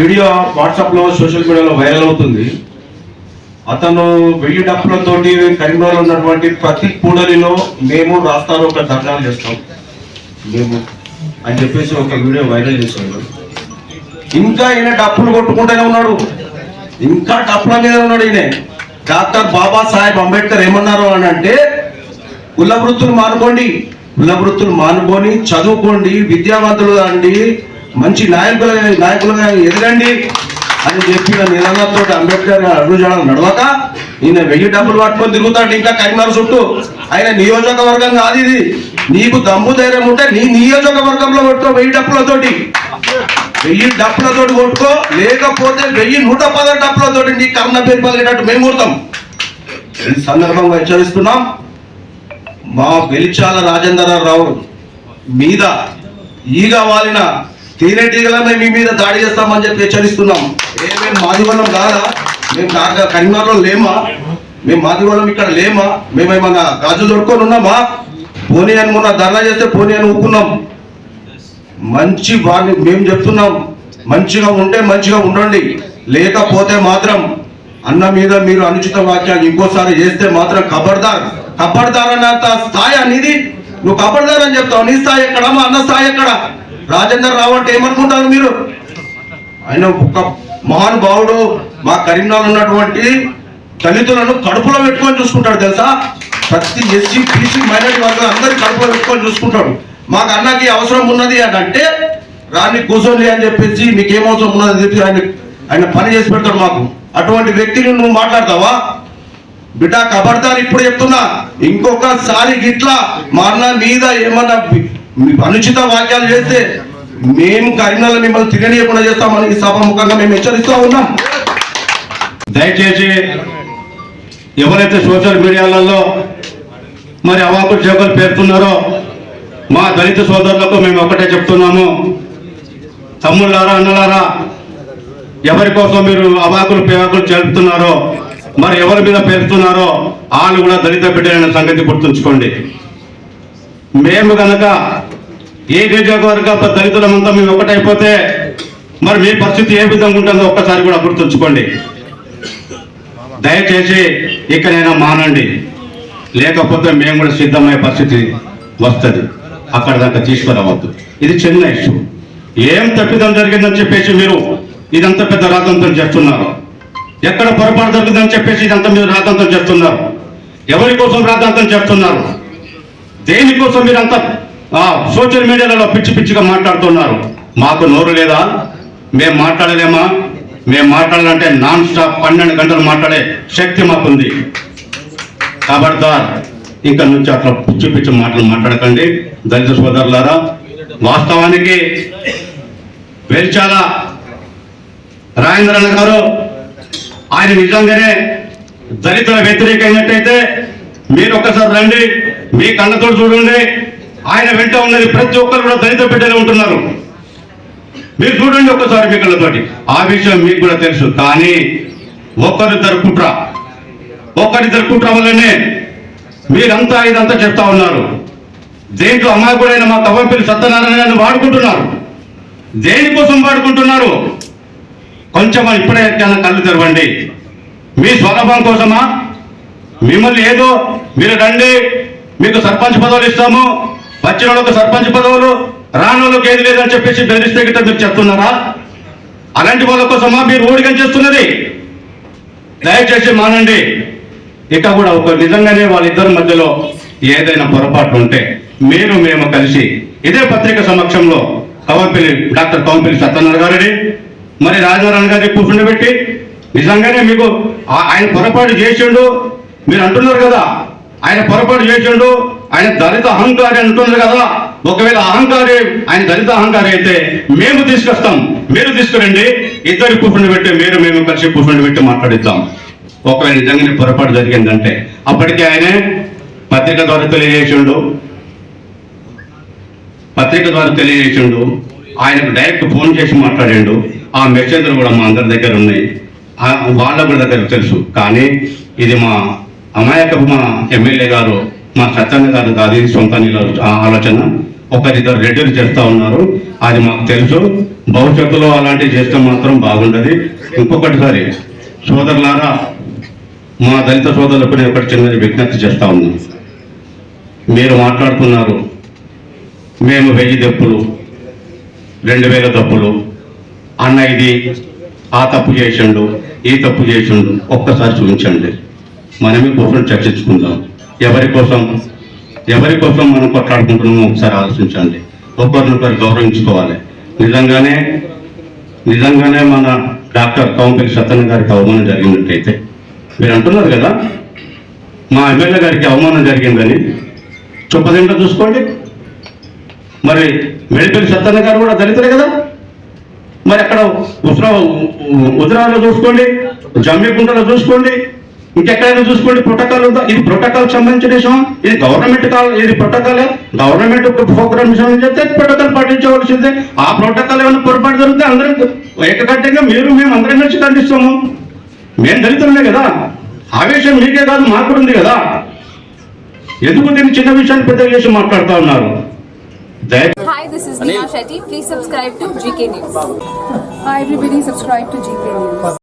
Video వాట్సాప్లో social మీడియాలో viral అవుతుంది. అతను వెయ్యి డప్పులతో కరీంనగర్లో ఉన్నటువంటి ప్రతి కూడలిలో మేము రాస్తాను ఒక ధర్నాలు చేస్తాం. మేము అని చెప్పేసి ఒక వీడియో వైరల్ చేశాడు. ఇంకా ఈయన డప్పులు కొట్టుకుంటూనే ఉన్నాడు. ఇంకా డప్పుల మీద ఉన్నాడు ఈయన. డాక్టర్ బాబాసాహెబ్ అంబేద్కర్ ఏమన్నారు అని అంటే కుల వృత్తులు మానుకోండి కుల వృత్తులు మానుకొని చదువుకోండి విద్యావంతులు అండి మంచి నాయకులు నాయకులుగా ఎదగండి అని చెప్పిన నినాదంతో అంబేద్కర్ అడుగుజాడలు నడవక ఈయన వెయ్యి డబ్బులు పట్టుకొని తిరుగుతాడు ఇంకా కరీంనగర్ చుట్టూ. ఆయన నియోజకవర్గం కాదు ఇది. నీకు దమ్ము ధైర్యం ఉంటే నీ నియోజకవర్గంలో కొట్టుకో వెయ్యి డబ్బులతోటి. వెయ్యి డప్పులతోటి కొట్టుకో. లేకపోతే వెయ్యి నూట పదహారు డప్పులతోటి నీ కన్న పేరు పలిగేటట్టు మేము కొడతాం. ఈ సందర్భంగా హెచ్చరిస్తున్నాం. మా వెలిచాల రాజేంద్రరావు మీద ఈగ వాలిన తేనెటీగలమే మీ మీద దాడి చేస్తామని చెప్పి హెచ్చరిస్తున్నాం. ఏమేమి మాదిగొల్లం కాదా? మేము కాక కరీంనగర్లో లేమా? మేము మాదిగొల్లం ఇక్కడ లేమా? మేమేమన్నా గాజు దొడుకొని ఉన్నామా? పోనీ అని మొన్న ధర్నా చేస్తే పోనీ అని ఒప్పుకున్నాం మంచి వారిని మేము చెప్తున్నాం. మంచిగా ఉంటే మంచిగా ఉండండి. లేకపోతే మాత్రం అన్న మీద మీరు అనుచిత వాక్యాలు ఇంకోసారి చేస్తే మాత్రం ఖబర్దార్ ఖబర్దార్ అన్నంత స్థాయి అనేది నువ్వు ఖబర్దార్ అని చెప్తావు. నీ స్థాయి ఎక్కడ మా అన్న స్థాయి ఎక్కడ? రాజేందర్ రావు అంటే ఏమనుకుంటారు మీరు? ఆయన ఒక మహానుభావుడు మా కరీంనగర్ ఉన్నటువంటి దళితులను కడుపులో పెట్టుకొని చూసుకుంటాడు తెలుసా? ప్రతి ఎస్సీ బీసీ మైనారిటీ వర్గం అందరి కడుపులో పెట్టుకొని చూసుకుంటాడు. మాకు అన్నకి అవసరం ఉన్నది అని అంటే రాని కూర్చోండి అని చెప్పేసి మీకు ఏం అవసరం ఉన్నది అని చెప్పి ఆయన ఆయన పని చేసి పెడతాడు మాకు. అటువంటి వ్యక్తిని నువ్వు మాట్లాడతావా? బిడ్డ కబడతాను ఇప్పుడు చెప్తున్నా ఇంకొకసారి గిట్లా మా అన్న మీద ఏమన్నా మీ అనుచిత వాక్యాలు చేస్తే మేము కరీంనగర్ మిమ్మల్ని తిరగనీయకుండా చేస్తామని ఈ సభాముఖంగా మేము హెచ్చరిస్తూ ఉన్నాం. దయచేసి ఎవరైతే సోషల్ మీడియాలలో మరి అవాకులు చేపలు పేరుతున్నారో మా దళిత సోదరులకు మేము ఒకటే చెప్తున్నాము. తమ్ముళ్ళారా అన్నలారా ఎవరి కోసం మీరు అవాకులు పేవాకులు చేపుతున్నారో మరి ఎవరి మీద పేరుతున్నారో వాళ్ళు కూడా దళిత బిడ్డలైన సంగతి గుర్తుంచుకోండి. మేము కనుక ఏ నియోజకవర్గ దళితులమంతా మేము ఒకటైపోతే మరి మీ పరిస్థితి ఏ విధంగా ఉంటుందో ఒక్కసారి కూడా గుర్తుంచుకోండి. దయచేసి ఇక్కడైనా మానండి. లేకపోతే మేము కూడా సిద్ధమయ్యే పరిస్థితి వస్తుంది. అక్కడ దాకా తీసుకురావద్దు. ఇది చిన్న ఇష్యూ. ఏం తప్పిదం జరిగిందని చెప్పేసి మీరు ఇదంతా పెద్ద రాతంతం చేస్తున్నారు. ఎక్కడ పొరపాటు జరిగిందని చెప్పేసి ఇదంతా మీరు రాతంతం చేస్తున్నారు. ఎవరి కోసం రాతంతం చేస్తున్నారు? దేనికోసం మీరంతా సోషల్ మీడియాలో పిచ్చి పిచ్చిగా మాట్లాడుతున్నారు. మాకు నోరు లేదా? మేము మాట్లాడలేమా? మేము మాట్లాడాలంటే నాన్ స్టాప్ పన్నెండు గంటలు మాట్లాడే శక్తి మాకుంది. కాబట్టి ఇంకా నుంచి అట్లా పిచ్చి పిచ్చి మాటలు మాట్లాడకండి. దళిత సోదరులారా వాస్తవానికి వెల్చాల రాజేంద్రన్న గారు ఆయన నిజంగానే దళితుల వ్యతిరేక అయినట్టయితే మీరు ఒక్కసారి రండి మీ కళ్ళతో చూడండి ఆయన వెంట ఉన్నది ప్రతి ఒక్కరు కూడా దళిత బిడ్డలు ఉంటున్నారు. మీరు చూడండి ఒక్కసారి మీ కళ్ళతోటి. ఆ విషయం మీకు కూడా తెలుసు. కానీ ఒక్కరిద్దరు కుట్ర ఒక్కరిద్దరు కుట్ర వల్లనే మీరంతా ఇదంతా చెప్తా ఉన్నారు. దేంట్లో అమాయకుడైన మా తవ్వంపల్లి సత్యనారాయణ వాడుకుంటున్నారు. దేనికోసం వాడుకుంటున్నారు? కొంచెం ఇప్పుడే కళ్ళు తెరవండి. మీ స్వలాభం కోసమా? మిమ్మల్ని ఏదో మీరు రండి మీకు సర్పంచ్ పదవులు ఇస్తాము వచ్చిన వాళ్ళకు సర్పంచ్ పదవులు రాని వాళ్ళకి ఏది లేదని చెప్పేసి బెదిరిస్తే గిట్ట మీరు చెప్తున్నారా? అలాంటి వాళ్ళ కోసమా మీరు ఊడిగం చేస్తున్నది? దయచేసి మానండి. ఇక కూడా ఒక నిజంగానే వాళ్ళిద్దరి మధ్యలో ఏదైనా పొరపాటు ఉంటే మీరు మేము కలిసి ఇదే పత్రిక సమక్షంలో కవంపల్లి డాక్టర్ కవంపల్లి సత్యనారాయణ గారిని మరి రాజారాయణ గారి కూర్చుండబెట్టి నిజంగానే మీకు ఆయన పొరపాటు చేసిండు. మీరు అంటున్నారు కదా ఆయన పొరపాటు చేసిండు. ఆయన దళిత అహంకారి అంటున్నారు కదా. ఒకవేళ అహంకారి ఆయన దళిత అహంకారి అయితే మేము తీసుకొస్తాం. మీరు తీసుకురండి. ఇద్దరు కూర్చుని పెట్టి మీరు మేము కలిసి కూర్చుని పెట్టి మాట్లాడిద్దాం. ఒకవేళ నిజంగానే పొరపాటు జరిగిందంటే అప్పటికే ఆయనే పత్రిక ద్వారా తెలియజేసిండు. పత్రిక ద్వారా తెలియజేసిండు. ఆయనకు డైరెక్ట్ ఫోన్ చేసి మాట్లాడిండు. ఆ మెసేజ్లు కూడా మా అందరి దగ్గర ఉన్నాయి. ఆ వాళ్ళ కూడా దగ్గర తెలుసు. కానీ ఇది మా అమాయకపు మా ఎమ్మెల్యే గారు మా సత్యన్న కాదు అది సొంత ఆ ఆలోచన. ఒకరిద్దరు రెడ్డిలు చేస్తూ ఉన్నారు. అది మాకు తెలుసు. భవిష్యత్తులో అలాంటివి చేస్తే మాత్రం బాగుండదు. ఇంకొకటిసారి సోదరులారా మా దళిత సోదరులకు నేను ఒకటి చిన్నది విజ్ఞప్తి చేస్తూ ఉన్నాను మీరు మాట్లాడుతున్నారు. మేము వెయ్యి తప్పులు రెండు వేల తప్పులు అన్న ఇది ఆ తప్పు చేసిండు ఈ తప్పు చేసిండు. ఒక్కసారి చూపించండి. మనమే కోసం చర్చించుకుందాం. ఎవరి కోసం ఎవరి కోసం మనం కొట్లాడుకుంటున్నామో ఒకసారి ఆలోచించండి ఒకరినొకరు గౌరవించుకోవాలి నిజంగానే నిజంగానే మన డాక్టర్ కౌంపల్లి సత్యన్న గారికి అవమానం జరిగినట్టయితే మీరు అంటున్నారు కదా మా ఎమ్మెల్యే గారికి అవమానం జరిగిందని చొప్పదింట చూసుకోండి మరి మెడిపల్లి సత్తన్న గారు కూడా దళితులే కదా మరి అక్కడ ఉస్రా ఉదరాలో చూసుకోండి జమ్మికుంటలో చూసుకోండి ఇంకెక్కడైనా చూసుకోండి ప్రోటోకాల్ ఉందా? ఇది ప్రోటోకాల్ సంబంధించిన విషయం ఇది గవర్నమెంట్ కాల్ ఇది ప్రోటోకాల్ గవర్నమెంట్ ప్రోగ్రామ్ చెప్తే ప్రోటోకాల్ పాటించవలసిందే. ఆ ప్రోటోకాల్ ఏమైనా పొరపాటు జరిగితే అందరం ఏకకట్టంగా మీరు మేము అందరం కలిసి ఖండిస్తాము. మేము దళితులమే కదా. ఆవేశం మీకే కాదు మాకు ఉంది కదా. ఎందుకు దీన్ని చిన్న విషయాన్ని పెద్ద చేసి మాట్లాడుతూ ఉన్నారు? Hi, this is Neha Shetty. Please subscribe to GK News. Hi everybody, subscribe to GK News.